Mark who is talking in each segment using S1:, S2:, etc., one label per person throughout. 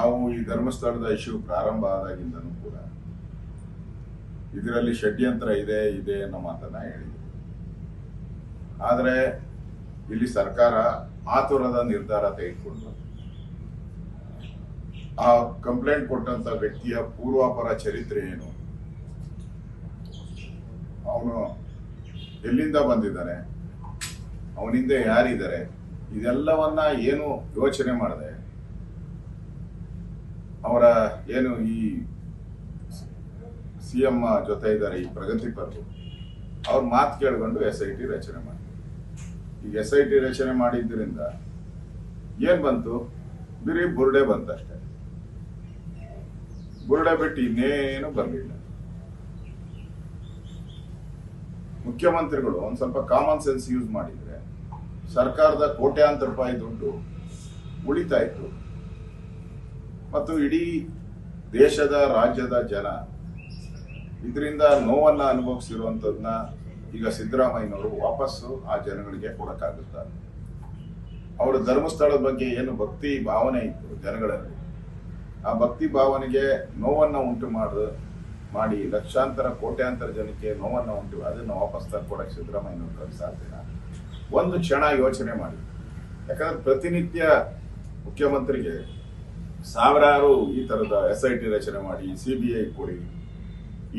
S1: ನಾವು ಈ ಧರ್ಮಸ್ಥಳದ ಇಶ್ಯೂ ಪ್ರಾರಂಭ ಆದಾಗಿಂದನೂ ಕೂಡ ಇದರಲ್ಲಿ ಷಡ್ಯಂತ್ರ ಇದೆ ಇದೆ ಅನ್ನೋ ಮಾತನ್ನ ಹೇಳಿದ್ವಿ ಆದರೆ ಇಲ್ಲಿ ಸರ್ಕಾರ ಆತುರದ ನಿರ್ಧಾರ ತೆಗೆದುಕೊಂಡು ಆ ಕಂಪ್ಲೇಂಟ್ ಕೊಟ್ಟಂತ ವ್ಯಕ್ತಿಯ ಪೂರ್ವಾಪರ ಚರಿತ್ರೆ ಏನು? ಅವನು ಎಲ್ಲಿಂದ ಬಂದಿದ್ದಾನೆ? ಅವನಿಂದ ಯಾರಿದ್ದಾರೆ? ಇದೆಲ್ಲವನ್ನ ಏನು ಯೋಚನೆ ಮಾಡದೆ? ಅವರ ಏನು ಈ ಸಿ ಎಂ ಜೊತೆ ಇದ್ದಾರೆ, ಈ ಪ್ರಗತಿಪರರು ಅವ್ರ ಮಾತು ಕೇಳ್ಕೊಂಡು ಎಸ್ ಐ ಟಿ ರಚನೆ ಮಾಡಿದ್ರು. ಈಗ ಎಸ್ ಐ ಟಿ ರಚನೆ ಮಾಡಿದ್ದರಿಂದ ಏನ್ ಬಂತು? ಬಿರಿ ಬುರುಡೆ ಬಂತಷ್ಟೆ. ಬುರುಡೆ ಬಿಟ್ಟು ಇನ್ನೇನು ಬರಲಿಲ್ಲ. ಮುಖ್ಯಮಂತ್ರಿಗಳು ಒಂದು ಸ್ವಲ್ಪ ಕಾಮನ್ ಸೆನ್ಸ್ ಯೂಸ್ ಮಾಡಿದ್ರೆ ಸರ್ಕಾರದ ಕೋಟ್ಯಾಂತರ ರೂಪಾಯಿ ದುಡ್ಡು ಉಳಿತಾ ಇತ್ತು. ಮತ್ತು ಇಡೀ ದೇಶದ, ರಾಜ್ಯದ ಜನ ಇದರಿಂದ ನೋವನ್ನು ಅನುಭವಿಸಿರುವಂಥದ್ದನ್ನ ಈಗ ಸಿದ್ದರಾಮಯ್ಯನವರು ವಾಪಸ್ಸು ಆ ಜನಗಳಿಗೆ ಕೊಡೋಕ್ಕಾಗುತ್ತಾರೆ ಅವರ ಧರ್ಮಸ್ಥಳದ ಬಗ್ಗೆ ಏನು ಭಕ್ತಿ ಭಾವನೆ ಇತ್ತು ಜನಗಳಲ್ಲಿ? ಆ ಭಕ್ತಿ ಭಾವನೆಗೆ ನೋವನ್ನು ಉಂಟು ಮಾಡ, ಮಾಡಿ ಲಕ್ಷಾಂತರ, ಕೋಟ್ಯಾಂತರ ಜನಕ್ಕೆ ನೋವನ್ನು ಉಂಟು, ಅದನ್ನು ವಾಪಸ್ ತರ್ಕೊಡಕ್ಕೆ ಸಿದ್ದರಾಮಯ್ಯನವರು ಸಾಧ್ಯನಾ? ಒಂದು ಕ್ಷಣ ಯೋಚನೆ ಮಾಡಿ. ಯಾಕಂದ್ರೆ ಪ್ರತಿನಿತ್ಯ ಮುಖ್ಯಮಂತ್ರಿಗೆ ಸಾವಿರಾರು ಈ ತರದ ಎಸ್ ಐ ಟಿ ರಚನೆ ಮಾಡಿ ಸಿ ಬಿ ಐ ಕೊಡಿ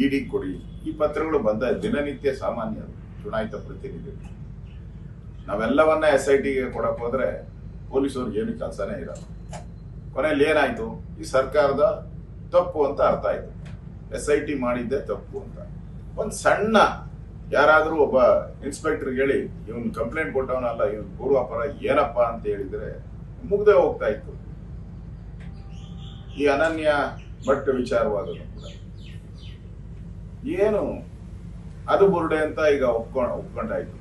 S1: ಇಡಿ ಕೊಡಿ, ಈ ಪತ್ರಗಳು ಬಂದ ದಿನನಿತ್ಯ ಸಾಮಾನ್ಯ ಚುನಾಯಿತ ಪ್ರತಿನಿಧಿ. ನಾವೆಲ್ಲವನ್ನ ಎಸ್ ಐ ಟಿಗೆ ಕೊಡಕ್ ಹೋದ್ರೆ ಪೊಲೀಸವ್ರಿಗೆ ಏನು ಕೆಲಸನೇ ಇರಲ್ಲ ಕೊನೆಯಲ್ಲಿ ಏನಾಯ್ತು? ಈ ಸರ್ಕಾರದ ತಪ್ಪು ಅಂತ ಅರ್ಥ ಆಯ್ತು. ಎಸ್ ಐ ಟಿ ಮಾಡಿದ್ದೆ ತಪ್ಪು ಅಂತ. ಒಂದು ಸಣ್ಣ ಯಾರಾದರೂ ಒಬ್ಬ ಇನ್ಸ್ಪೆಕ್ಟರ್ ಹೇಳಿ, ಇವನು ಕಂಪ್ಲೇಂಟ್ ಕೊಟ್ಟವನಲ್ಲ, ಇವನು ಪೂರ್ವಾಪರ ಏನಪ್ಪ ಅಂತ ಹೇಳಿದ್ರೆ ಮುಗ್ದೆ ಹೋಗ್ತಾ ಇತ್ತು. ಈ ಅನನ್ಯ ಭಟ್ ವಿಚಾರವಾದನು ಕೂಡ. ಏನು? ಅದು ಬುರುಡೆ ಅಂತ ಈಗ ಒಪ್ಕೊ, ಒಪ್ಕೊಂಡಾಯ್ತು.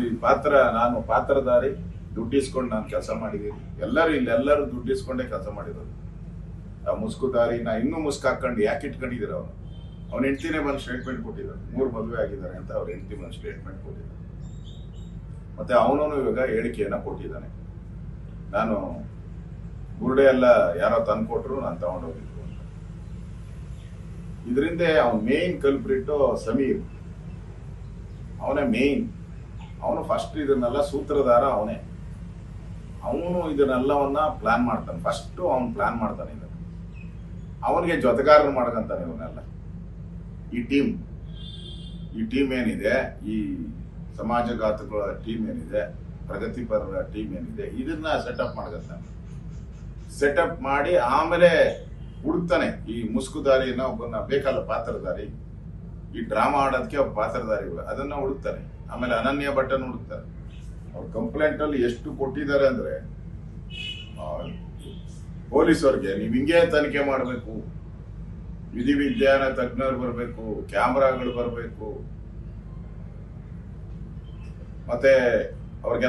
S1: ಈ ಪಾತ್ರ, ನಾನು ಪಾತ್ರಧಾರಿ ದುಡ್ಡಿಸ್ಕೊಂಡು ನಾನು ಕೆಲಸ ಮಾಡಿದ್ದೀನಿ. ಎಲ್ಲರೂ ಇಲ್ಲಿ ಎಲ್ಲರೂ ದುಡ್ಡಿಸ್ಕೊಂಡೇ ಕೆಲಸ ಮಾಡಿರೋದು. ಆ ಮುಸ್ಕುದಾರಿ ನಾ ಇನ್ನೂ ಮುಸ್ಕ್ ಹಾಕೊಂಡು ಯಾಕೆ ಇಟ್ಕೊಂಡಿದ್ದೀರ ಅವನು? ಅವನ ಹೆಂಡತಿನೇ ಬಂದು ಸ್ಟೇಟ್ಮೆಂಟ್ ಕೊಟ್ಟಿದ್ದಾರೆ. ಮೂರು ಮದುವೆ ಆಗಿದ್ದಾರೆ ಅಂತ ಅವ್ರ ಹೆಂಡ್ತಿ ಬಂದು ಸ್ಟೇಟ್ಮೆಂಟ್ ಕೊಟ್ಟಿದ್ದಾರೆ. ಮತ್ತೆ ಅವನು ಇವಾಗ ಹೇಳಿಕೆಯನ್ನು ಕೊಟ್ಟಿದ್ದಾನೆ. ನಾನು ಬುರುಡೆ ಎಲ್ಲ ಯಾರೋ ತಂದು ಕೊಟ್ರು, ನಾನು ತಗೊಂಡೋಗಿದ್ದು ಅಂತ ಇದರಿಂದ ಅವನ ಮೇನ್ ಕಲ್ಪ್ರಿಟ್ಟು ಸಮೀರ್. ಅವನೇ ಮೇನ್ ಅವನು ಫಸ್ಟ್ ಇದನ್ನೆಲ್ಲ ಸೂತ್ರಧಾರ ಅವನೇ. ಅವನು ಇದನ್ನೆಲ್ಲವನ್ನ ಪ್ಲಾನ್ ಮಾಡ್ತಾನೆ. ಫಸ್ಟ್ ಅವನು ಪ್ಲಾನ್ ಮಾಡ್ತಾನೆ ಇದನ್ನು. ಅವನಿಗೆ ಜೊತೆಗಾರರು ಮಾಡ್ಕಂತಾನೆ ಇವನ್ನೆಲ್ಲ. ಈ ಟೀಮ್ ಈ ಟೀಮ್ ಏನಿದೆ? ಈ ಸಮಾಜಘಾತಗಳ ಟೀಮ್ ಏನಿದೆ? ಪ್ರಗತಿಪರ ಟೀಮ್ ಏನಿದೆ? ಇದನ್ನ ಸೆಟಪ್ ಮಾಡ್ಕಂತಾನೆ. ಸೆಟಪ್ ಮಾಡಿ ಆಮೇಲೆ ಹುಡುಕ್ತಾನೆ ಈ ಮುಸ್ಕುದಾರಿನ ಒಬ್ಬನ ಬೇಕಾದ ಪಾತ್ರಧಾರಿ, ಈ ಡ್ರಾಮಾ ಆಡೋದಕ್ಕೆ ಒಬ್ಬ ಪಾತ್ರಧಾರಿಗಳು, ಅದನ್ನ ಹುಡುಕ್ತಾರೆ ಆಮೇಲೆ ಅನನ್ಯ ಭಟ್ಟನ್ನು ಹುಡುಕ್ತಾರೆ ಅವ್ರ ಕಂಪ್ಲೇಂಟ್ ಅಲ್ಲಿ ಎಷ್ಟು ಕೊಟ್ಟಿದ್ದಾರೆ ಅಂದ್ರೆ ಪೊಲೀಸ್ ಪೊಲೀಸವ್ರಿಗೆ, ನೀವು ಹಿಂಗೆ ತನಿಖೆ ಮಾಡಬೇಕು, ವಿಧಿವಿಜ್ಞಾನ ತಜ್ಞರು ಬರಬೇಕು, ಕ್ಯಾಮ್ರಾಗಳು ಬರಬೇಕು, ಮತ್ತೆ ಅವ್ರಿಗೆಲ್ಲ